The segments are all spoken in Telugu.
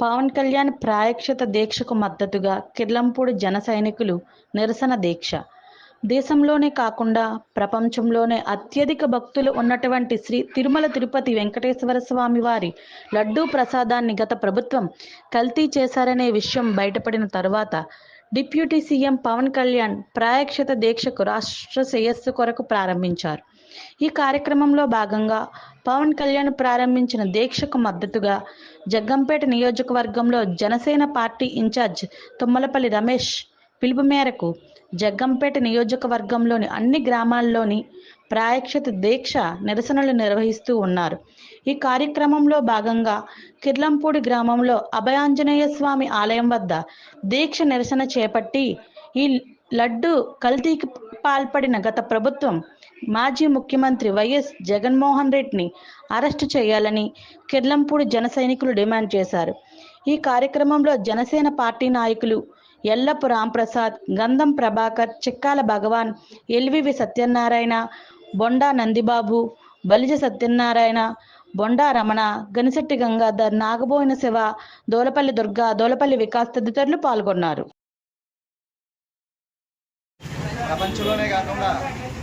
పవన్ కళ్యాణ్ ప్రాయక్షత దీక్షకు మద్దతుగా కిర్లంపూడి జన సైనికులు నిరసన దీక్ష. దేశంలోనే కాకుండా ప్రపంచంలోనే అత్యధిక భక్తులు ఉన్నటువంటి శ్రీ తిరుమల తిరుపతి వెంకటేశ్వర స్వామి వారి లడ్డూ ప్రసాదాన్ని గత ప్రభుత్వం కల్తీ చేశారనే విషయం బయటపడిన తర్వాత డిప్యూటీ సీఎం పవన్ కళ్యాణ్ ప్రాయక్షత దీక్షకు రాష్ట్ర శ్రేయస్సు కొరకు ప్రారంభించారు. ఈ కార్యక్రమంలో భాగంగా పవన్ కళ్యాణ్ ప్రారంభించిన దీక్షకు మద్దతుగా జగ్గంపేట నియోజకవర్గంలో Janasena party in charge Thummalapalli Ramesh పిలుపు మేరకు జగ్గంపేట నియోజకవర్గంలోని అన్ని గ్రామాల్లోని ప్రాయక్షత దీక్ష నిరసనలు నిర్వహిస్తూ ఉన్నారు. ఈ కార్యక్రమంలో భాగంగా కిర్లంపూడి గ్రామంలో అభయాంజనేయ స్వామి ఆలయం వద్ద దీక్ష నిరసన చేపట్టి ఈ లడ్డు కల్తీకి పాల్పడిన గత ప్రభుత్వం మాజీ ముఖ్యమంత్రి వైఎస్ జగన్మోహన్ రెడ్డిని అరెస్టు చేయాలని కిర్లంపూడి జన సైనికులు డిమాండ్ చేశారు. ఈ కార్యక్రమంలో జనసేన పార్టీ నాయకులు ఎల్లపు రాంప్రసాద్ గంధం ప్రభాకర్ చిక్కాల భగవాన్ ఎల్వివి సత్యనారాయణ బొండా నందిబాబు బలిజ సత్యనారాయణ బొండా రమణ గనిశెట్టి గంగాధర్ నాగబోయిన శివ దోలపల్లి దుర్గా దోలపల్లి వికాస్ తదితరులు పాల్గొన్నారు. ప్రపంచంలోనే కాకుండా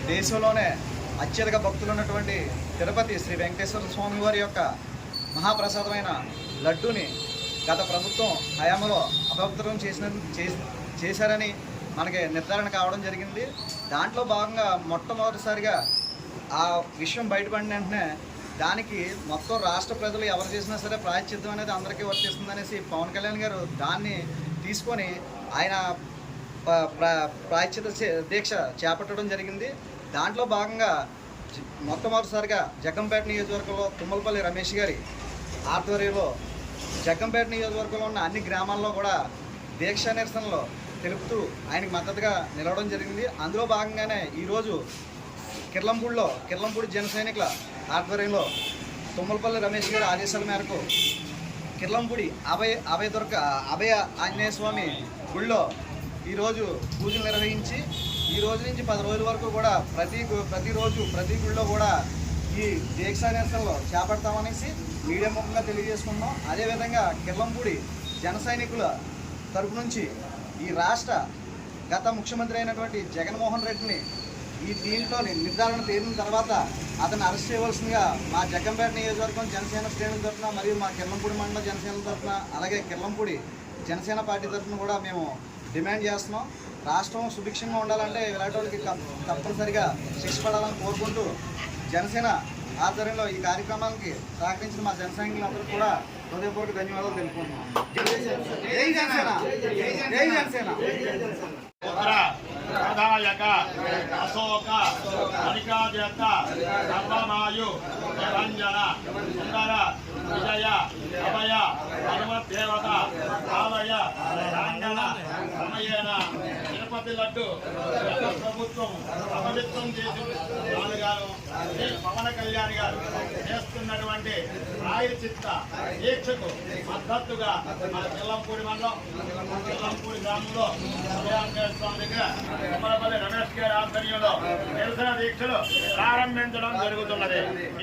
దేశంలోనే అత్యధిక భక్తులు ఉన్నటువంటి తిరుపతి శ్రీ వెంకటేశ్వర స్వామి వారి యొక్క మహాప్రసాదమైన లడ్డూని గత ప్రభుత్వం హయాంలో అపవిత్రం చేసిన చేశారని మనకి నిర్ధారణ కావడం జరిగింది. దాంట్లో భాగంగా మొట్టమొదటిసారిగా ఆ విషయం బయటపడిన వెంటనే దానికి మొత్తం రాష్ట్ర ప్రజలు ఎవరు చేసినా సరే ప్రాయశ్చిత్తం అనేది అందరికీ వర్తిస్తుందనేసి పవన్ కళ్యాణ్ గారు దాన్ని తీసుకొని ఆయన ప- ప్రాయశ్చిత చే- దీక్ష చేపట్టడం జరిగింది. దాంట్లో భాగంగా మొట్టమొదటిసారిగా జగ్గంపేట నియోజకవర్గంలో తుమ్మలపల్లి రమేష్ గారి ఆధ్వర్యంలో జగ్గంపేట నియోజకవర్గంలో ఉన్న అన్ని గ్రామాల్లో కూడా దీక్ష నిరసనలో తెలుపుతూ ఆయనకు మద్దతుగా నిలవడం జరిగింది. అందులో భాగంగానే ఈరోజు కిర్లంపూడిలో కిర్లంపూడి జన సైనికుల ఆధ్వర్యంలో తుమ్మలపల్లి రమేష్ గారి ఆదేశాల మేరకు కిర్లంపూడి అభయ అభయ దొరక అభయ ఆంజనేయ స్వామి గుళ్ళో ఈరోజు పూజలు నిర్వహించి ఈ రోజు నుంచి పది రోజుల వరకు కూడా ప్రతి గు- ప్రతిరోజు ప్రతి గుళ్ళో కూడా ఈ దీక్షా నిరసనలో చేపడతామనేసి మీడియా ముఖంగా తెలియజేసుకున్నాం అదేవిధంగా కిర్లంపూడి జన సైనికుల తరపు నుంచి ఈ రాష్ట్ర గత ముఖ్యమంత్రి అయినటువంటి జగన్మోహన్ రెడ్డిని ఈ దీంట్లో నిర్ధారణ తేలిన తర్వాత అతను అరెస్ట్ చేయవలసిందిగా మా జగ్గంపేట నియోజకవర్గం జనసేన శ్రేణుల తరఫున మరియు మా కిర్లంపూడి మండల జనసేన తరఫున అలాగే కిర్లంపూడి జనసేన పార్టీ తరఫున కూడా మేము డిమాండ్ చేస్తున్నాం. రాష్ట్రం సుభిక్షంగా ఉండాలంటే ఇలాంటి తప్పనిసరిగా శిక్ష పడాలని కోరుకుంటూ జనసేన ఆధ్వర్యంలో ఈ కార్యక్రమానికి సహకరించిన మా జనసైనికులందరూ కూడా హృదయపూర్వక ధన్యవాదాలు తెలుపుకుంటున్నాం. జై జనసేన. జై జనసేన. ప్రదాయక అశోక మణికాద్యత సర్వమాయు నిరంజన సుందర విజయ అభయ హనుమదేవత ఆలయ రాంగణ సమయేన తిరుపతి లడ్డు ప్రభుత్వం అపవిత్రం చేసి గారు శ్రీ పవన్ కళ్యాణ్ గారు చేస్తున్నటువంటి ప్రాయచిత్త దీక్షకు మద్దతుగా మన జిల్లంపూడి మండలం జిల్లంపూడి గ్రామంలో ఉదయాంకర స్వామి దగ్గర కుమ్మలపల్లి రమేష్ గారి ఆధ్వర్యంలో నిరసన దీక్షలు ప్రారంభించడం జరుగుతున్నది.